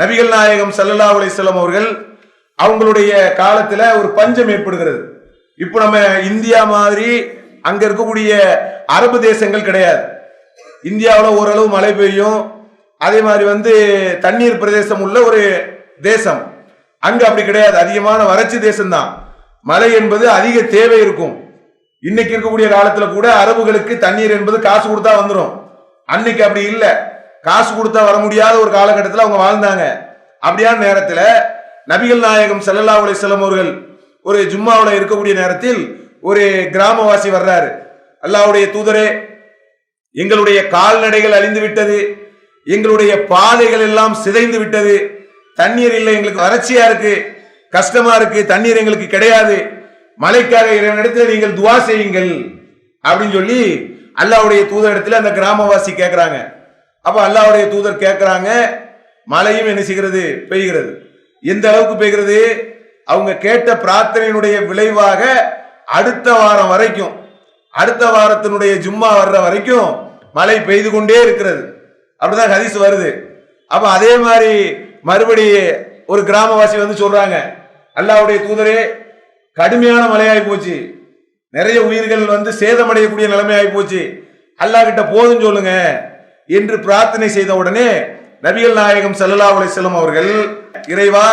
நபிகள் நாயகம் சல்லல்லா அலிஸ்லாம் அவர்கள் அவங்களுடைய காலத்துல ஒரு பஞ்சம் ஏற்படுகிறது. இப்போ நம்ம இந்தியா மாதிரி அங்க இருக்கக்கூடிய அரபு தேசங்கள் கிடையாது. இந்தியாவில் ஓரளவு மழை பெய்யும். அதே மாதிரி வந்து தண்ணீர் பிரதேசம் உள்ள ஒரு தேசம். அங்க அப்படி கிடையாது. அதிகமான வறட்சி தேசம்தான். மழை என்பது அதிக தேவை இருக்கும். இன்னைக்கு இருக்கக்கூடிய காலத்துல கூட அரபுகளுக்கு தண்ணீர் என்பது காசு கொடுத்தா வந்துடும் அன்னைக்கு அப்படி இல்லை. காசு கொடுத்தா வர முடியாத ஒரு காலகட்டத்தில் அவங்க வாழ்ந்தாங்க. அப்படியான நேரத்தில் நபிகள் நாயகம் செல்லல்லா உலை செல்லம் அவர்கள் ஒரு ஜும்மாவில் இருக்கக்கூடிய நேரத்தில் ஒரு கிராமவாசி வர்றாரு. அல்லாஹ்வுடைய தூதரே எங்களுடைய கால்நடைகள் அழிந்து விட்டது எங்களுடைய பாதைகள் எல்லாம் சிதைந்து விட்டது தண்ணீர் இல்லை எங்களுக்கு வறட்சியா இருக்கு கஷ்டமா இருக்கு தண்ணீர் எங்களுக்கு கிடையாது மழைக்காக இடத்துல நீங்கள் துவா செய்யுங்கள் அப்படின்னு சொல்லி அல்லாவுடைய தூதரிடத்தில் அந்த கிராமவாசி கேட்குறாங்க அப்ப அல்லாவுடைய தூதர் கேட்குறாங்க மழையும் என்ன செய்கிறது? பெய்கிறது. எந்த அளவுக்கு பெய்கிறது? அவங்க கேட்ட பிரார்த்தனையினுடைய விளைவாக அடுத்த வாரம் வரைக்கும் அடுத்த வாரத்தினுடைய ஜும்மா வர்ற வரைக்கும் மழை பெய்து கொண்டே இருக்கிறது. அப்படிதான் ஹதீஸ் வருது. அப்ப அதே மாதிரி மறுபடி ஒரு கிராமவாசி வந்து சொல்றாங்க அல்லாவுடைய தூதரே கடுமையான மழையாகி போச்சு. நிறைய உயிர்கள் வந்து சேதமடையக்கூடிய நிலைமையாகி போச்சு. அல்லாஹ் கிட்ட போதும் சொல்லுங்க. என்று பிரார்த்தனை செய்த உடனே நபிகள் நாயகம் ஸல்லல்லாஹு அலைஹி அவர்கள் இறைவா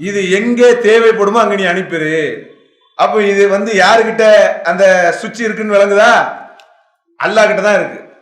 இது எங்கே தேவைப்படுமோ அங்கே நீ அனுப்பிடு அப்போ இது வந்து யாருக்கிட்ட அந்த சுவிட்ச் இருக்குன்னு விளங்குதா? அல்லாஹ் கிட்ட தான் இருக்கு.